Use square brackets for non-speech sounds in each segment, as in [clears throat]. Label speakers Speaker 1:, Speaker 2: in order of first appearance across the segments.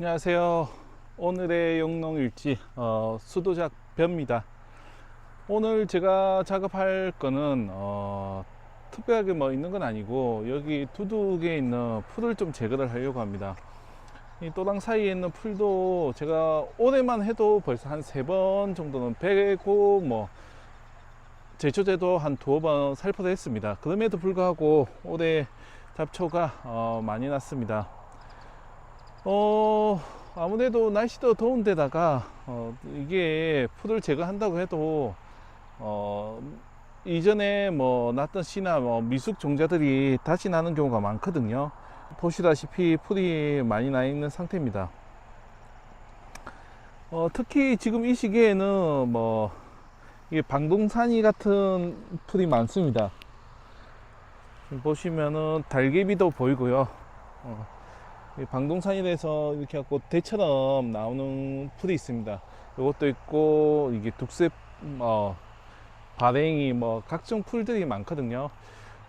Speaker 1: 안녕하세요. 오늘의 영농 일지 어, 수도작 벼입니다. 오늘 제가 작업할 거는 어, 특별하게 뭐 있는 건 아니고 여기 두둑에 있는 풀을 좀 제거를 하려고 합니다. 이 또당 사이에 있는 풀도 제가 올해만 해도 벌써 한 세 번 정도는 베고 뭐 제초제도 한 두어 번 살포를 했습니다. 그럼에도 불구하고 올해 잡초가 어, 많이 났습니다. 어, 아무래도 날씨도 더운 데다가, 어, 이게 풀을 제거한다고 해도, 어, 이전에 뭐 났던 씨나 뭐 미숙 종자들이 다시 나는 경우가 많거든요. 보시다시피 풀이 많이 나 있는 상태입니다. 어, 특히 지금 이 시기에는 뭐, 이게 방동산이 같은 풀이 많습니다. 보시면은 달개비도 보이고요. 어, 이 방동산이라서 이렇게 갖고 대처럼 나오는 풀이 있습니다. 이것도 있고 이게 독색 어 발행이 뭐 각종 풀들이 많거든요.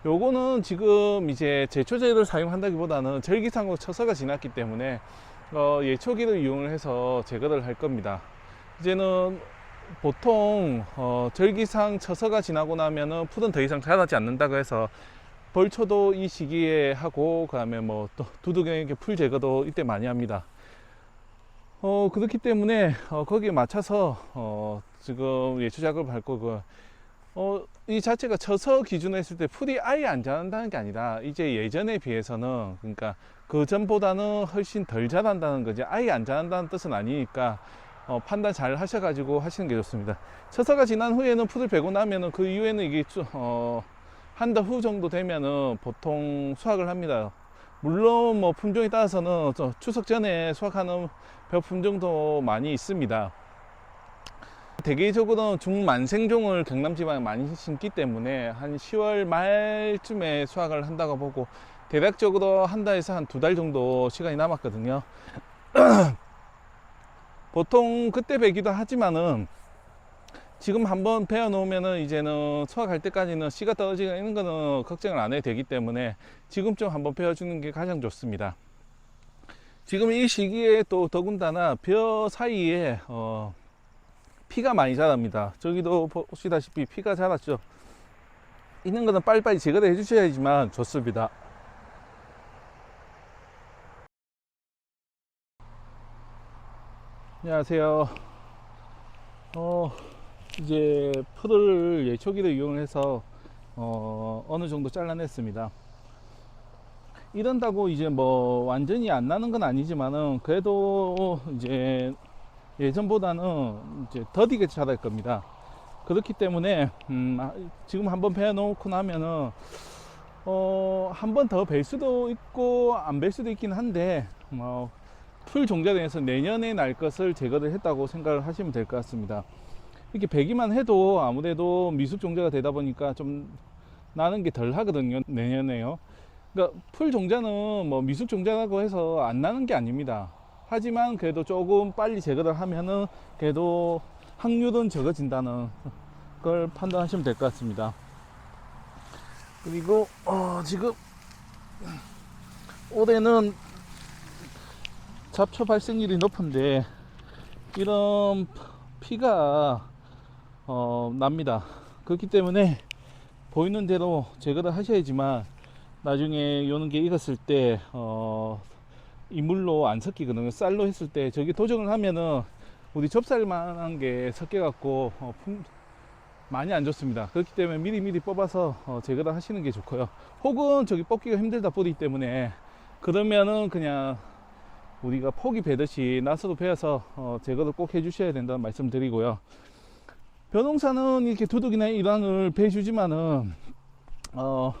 Speaker 1: 요거는 지금 이제 제초제를 사용한다기보다는 절기상으로 처서가 지났기 때문에 어 예초기를 이용을 해서 제거를 할 겁니다. 이제는 보통 어 절기상 처서가 지나고 나면은 풀은 더 이상 자라지 않는다고 해서 벌초도 이 시기에 하고 그다음에 뭐 또 두둑에게 풀 제거도 이때 많이 합니다. 어 그렇기 때문에 어, 거기에 맞춰서 어, 지금 예초 작업을 할 거고 어, 이 자체가 처서 기준으로 했을 때 풀이 아예 안 자란다는 게 아니라 이제 예전에 비해서는 그러니까 그 전보다는 훨씬 덜 자란다는 거지 아예 안 자란다는 뜻은 아니니까 어, 판단 잘 하셔가지고 하시는 게 좋습니다. 처서가 지난 후에는 풀을 베고 나면은 그 이후에는 이게 쭉, 어, 한 달 후 정도 되면은 보통 수확을 합니다. 물론 뭐 품종에 따라서는 저 추석 전에 수확하는 벼 품종도 많이 있습니다. 대개적으로는 중만생종을 경남 지방에 많이 심기 때문에 한 10월 말쯤에 수확을 한다고 보고 대략적으로 한 달에서 한 두 달 정도 시간이 남았거든요. [clears throat] 보통 그때 베기도 하지만은 지금 한번 베어 놓으면은 이제는 수확할 때까지는 씨가 떨어지는 거는 걱정을 안 해도 되기 때문에 지금쯤 한번 베어 주는 게 가장 좋습니다. 지금 이 시기에 또 더군다나 벼 사이에 어, 피가 많이 자랍니다. 저기도 보시다시피 피가 자랐죠. 있는 거는 빨리빨리 제거를 해 주셔야지만 좋습니다. 안녕하세요. 어, 이제 풀을 예 초기를 이용해서 어, 어느 정도 잘라냈습니다. 이런다고 이제 뭐 완전히 안 나는 건 아니지만은 그래도 이제 예전보다는 이제 더디게 자랄 겁니다. 그렇기 때문에 음, 아, 지금 한번 베어 놓고 나면은 어, 한 번더벨 수도 있고 안벨 수도 있긴 한데 뭐, 풀 종자에서 내년에 날 것을 제거를 했다고 생각을 하시면 될 것 같습니다. 이렇게 베기만 해도 아무래도 미숙 종자가 되다 보니까 좀 나는 게 덜 하거든요. 내년에요. 그러니까 풀 종자는 뭐 미숙 종자라고 해서 안 나는 게 아닙니다. 하지만 그래도 조금 빨리 제거를 하면은 그래도 확률은 적어진다는 걸 판단하시면 될 것 같습니다. 그리고 어, 지금 올해는 잡초 발생률이 높은데 이런 피가 어, 납니다. 그렇기 때문에 보이는 대로 제거를 하셔야지만 나중에 요는 게 익었을 때 어, 이물로 안 섞이거든요. 쌀로 했을 때 저기 도정을 하면은 우리 접살만한 게 섞여갖고 어, 품, 많이 안 좋습니다. 그렇기 때문에 미리미리 뽑아서 어, 제거를 하시는 게 좋고요. 혹은 저기 뽑기가 힘들다 뿌리 때문에 그러면은 그냥 우리가 포기 베듯이 나서도 베어서 어, 제거를 꼭 해주셔야 된다는 말씀 드리고요. 벼농사는 이렇게 두둑이나 일환을 베주지만은 어,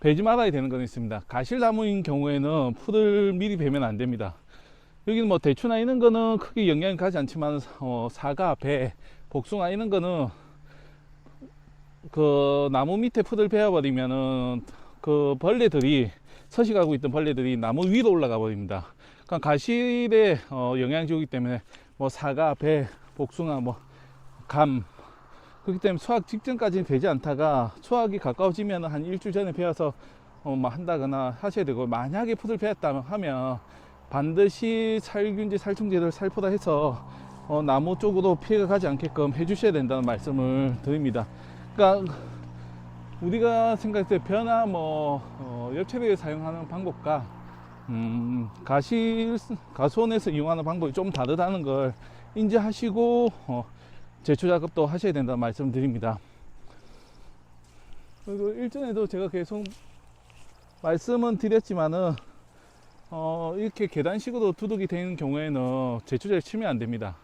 Speaker 1: 베지 말아야 되는 건 있습니다. 가실나무인 경우에는 풀을 미리 베면 안 됩니다. 여기는 뭐 대추나 이런 거는 크게 영향이 가지 않지만 어, 사과, 배, 복숭아 이런 거는 그 나무 밑에 풀을 베어버리면은 그 벌레들이 서식하고 있던 벌레들이 나무 위로 올라가 버립니다. 그러니까 가실에 어, 영향을 주기 때문에 뭐 사과, 배, 복숭아, 뭐 감, 그렇기 때문에 수확 직전까지는 되지 않다가 수확이 가까워지면 한 일주일 전에 베어서 어, 뭐 한다거나 하셔야 되고 만약에 풀을 베었다 하면 반드시 살균제, 살충제를 살포다 해서 어, 나무 쪽으로 피해가 가지 않게끔 해주셔야 된다는 말씀을 드립니다. 그러니까 우리가 생각했을 때 벼나 뭐 어, 엽채를 사용하는 방법과 음, 가시 가수원에서 이용하는 방법이 좀 다르다는 걸 인지하시고 어, 제초 작업도 하셔야 된다는 말씀드립니다. 그리고 일전에도 제가 계속 말씀은 드렸지만은 어, 이렇게 계단식으로 두둑이 되는 경우에는 제초제를 치면 안 됩니다.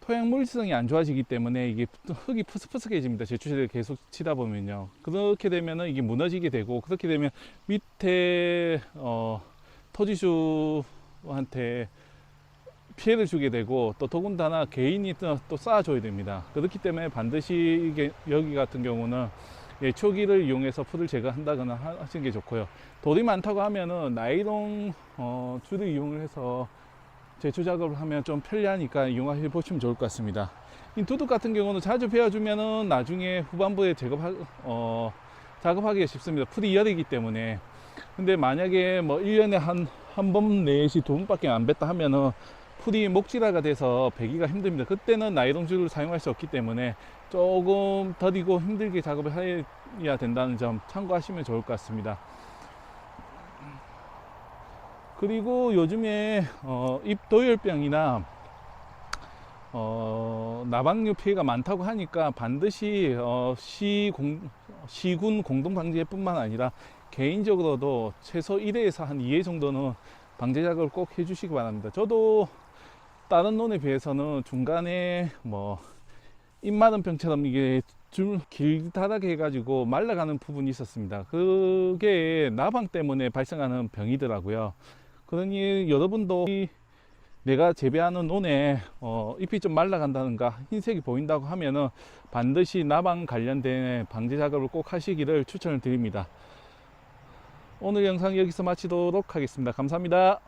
Speaker 1: 토양 물성이 안 좋아지기 때문에 이게 흙이 푸석푸석해집니다. 제초제를 계속 치다 보면요. 그렇게 되면은 이게 무너지게 되고 그렇게 되면 밑에 어, 토지주한테 피해를 주게 되고 또 더군다나 개인이 또, 또 쌓아줘야 됩니다. 그렇기 때문에 반드시 이게 여기 같은 경우는 예, 초기를 이용해서 풀을 제거한다거나 하- 하시는 게 좋고요. 돌이 많다고 하면은 나이롱 어, 줄을 이용을 해서 제초 작업을 하면 좀 편리하니까 이용해 보시면 좋을 것 같습니다. 이 두둑 같은 경우는 자주 베어주면은 나중에 후반부에 작업하, 어, 작업하기가 쉽습니다. 풀이 여리기 때문에. 근데 만약에 뭐 1년에 한, 한 번 내시 두 번밖에 안 뱉다 하면은 풀이 목질화가 돼서 베기가 힘듭니다. 그때는 나이롱 줄을 사용할 수 없기 때문에 조금 더디고 힘들게 작업을 해야 된다는 점 참고하시면 좋을 것 같습니다. 그리고 요즘에 어, 잎도열병이나 어, 나방류 피해가 많다고 하니까 반드시 어, 시 공, 시군 공동방지뿐만 아니라 개인적으로도 최소 1회에서 한 2회 정도는 방제 작업을 꼭 해주시기 바랍니다. 저도 다른 논에 비해서는 중간에 뭐 입마른 병처럼 이게 줄 길다랗게 해가지고 말라가는 부분이 있었습니다. 그게 나방 때문에 발생하는 병이더라고요. 그러니 여러분도 이 내가 재배하는 논에 어, 잎이 좀 말라간다는가 흰색이 보인다고 하면은 반드시 나방 관련된 방제 작업을 꼭 하시기를 추천을 드립니다. 오늘 영상 여기서 마치도록 하겠습니다. 감사합니다.